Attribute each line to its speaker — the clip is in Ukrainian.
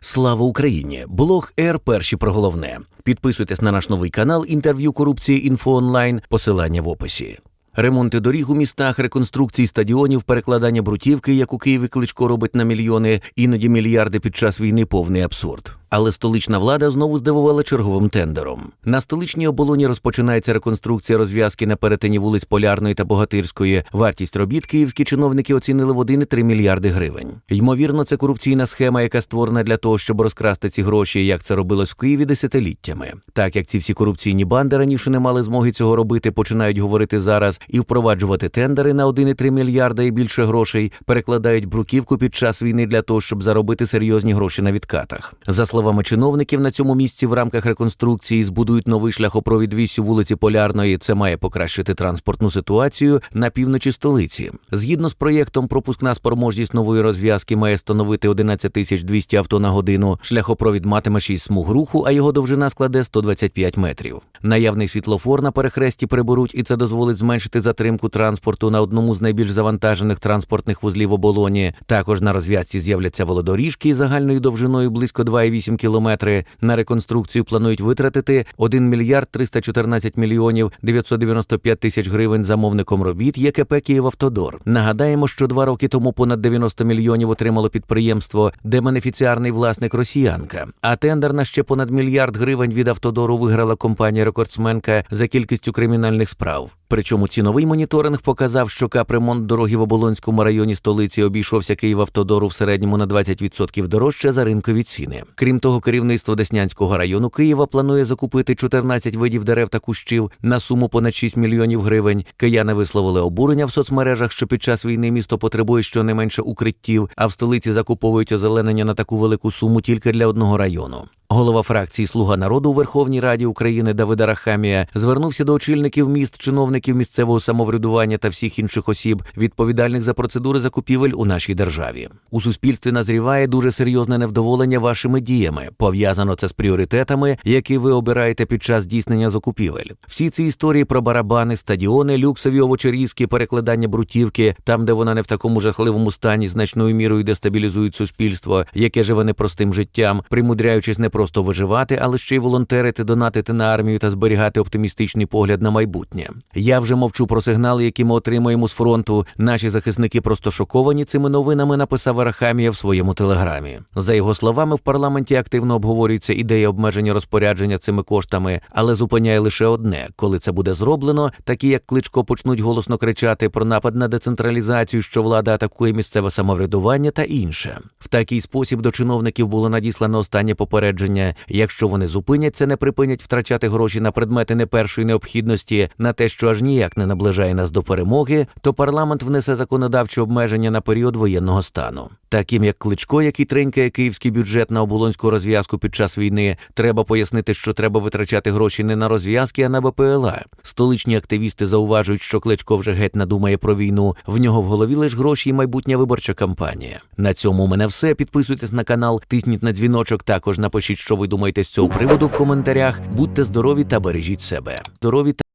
Speaker 1: Слава Україні! Блог Р. Перші про головне. Підписуйтесь на наш новий канал інтерв'ю корупції інфо онлайн. Посилання в описі. Ремонти доріг у містах, реконструкції стадіонів, перекладання брутівки, як у Києві Кличко робить на мільйони, іноді мільярди під час війни повний абсурд. Але столична влада знову здивувала черговим тендером. На столичній оболоні розпочинається реконструкція розв'язки на перетині вулиць Полярної та Богатирської. Вартість робіт київські чиновники оцінили в 1,3 мільярди гривень. Ймовірно, це корупційна схема, яка створена для того, щоб розкрасти ці гроші, як це робилось в Києві десятиліттями. Так як ці всі корупційні банди раніше не мали змоги цього робити, починають говорити зараз і впроваджувати тендери на 1,3 мільярда і більше грошей, перекладають бруківку під час війни для того, щоб заробити серйозні гроші на відкатах. За словами чиновників, на цьому місці в рамках реконструкції збудують новий шляхопровід вісю вулиці Полярної. Це має покращити транспортну ситуацію на півночі столиці. Згідно з проєктом, пропускна спроможність нової розв'язки має становити 11 тисяч 200 авто на годину. Шляхопровід матиме 6 смуг руху, а його довжина складе 125 метрів. Наявний світлофор на перехресті приберуть, і це дозволить зменшити затримку транспорту на одному з найбільш завантажених транспортних вузлів оболоні. Також на розв'язці з'являться велодоріжки загальною довжиною близько 2,8 кілометри. На реконструкцію планують витратити 1 мільярд 314 мільйонів 995 тисяч гривень замовником робіт ЄКП «Київавтодор». Нагадаємо, що два роки тому понад 90 мільйонів отримало підприємство, де бенефіціарний власник росіянка. А тендер на ще понад мільярд гривень від автодору виграла компанія рекордсменка за кількістю кримінальних справ. Причому ціновий моніторинг показав, що капремонт дороги в Оболонському районі столиці обійшовся Київавтодору в середньому на 20% дорожче за ринкові ціни. Крім того, керівництво Деснянського району Києва планує закупити 14 видів дерев та кущів на суму понад 6 мільйонів гривень. Кияни висловили обурення в соцмережах, що під час війни місто потребує щонайменше укриттів, а в столиці закуповують озеленення на таку велику суму тільки для одного району. Голова фракції Слуга народу у Верховній Раді України Давида Рахамія звернувся до очільників міст, чиновників місцевого самоврядування та всіх інших осіб, відповідальних за процедури закупівель у нашій державі. У суспільстві назріває дуже серйозне невдоволення вашими діями. Пов'язано це з пріоритетами, які ви обираєте під час здійснення закупівель. Всі ці історії про барабани, стадіони, люксові овочерізки, перекладання брутівки, там, де вона не в такому жахливому стані, значною мірою дестабілізують суспільство, яке живе непростим життям, примудряючись не просто виживати, але ще й волонтерити, донатити на армію та зберігати оптимістичний погляд на майбутнє. Я вже мовчу про сигнали, які ми отримуємо з фронту. Наші захисники просто шоковані цими новинами. Написав Арахамія в своєму телеграмі. За його словами, в парламенті активно обговорюється ідея обмеження розпорядження цими коштами, але зупиняє лише одне: коли це буде зроблено, такі як кличко почнуть голосно кричати про напад на децентралізацію, що влада атакує місцеве самоврядування та інше. В такий спосіб до чиновників було надіслано останнє попередження. Якщо вони зупиняться, не припинять втрачати гроші на предмети не першої необхідності, на те, що аж ніяк не наближає нас до перемоги, то парламент внесе законодавчі обмеження на період воєнного стану. Таким як кличко, який тренькає київський бюджет на оболонську розв'язку під час війни, треба пояснити, що треба витрачати гроші не на розв'язки, а на БПЛА. Столичні активісти зауважують, що кличко вже геть надумає про війну. В нього в голові лише гроші і майбутня виборча кампанія. На цьому у мене все. Підписуйтесь на канал, тисніть на дзвіночок. Також напишіть, що ви думаєте з цього приводу в коментарях. Будьте здорові та бережіть себе. Здорові та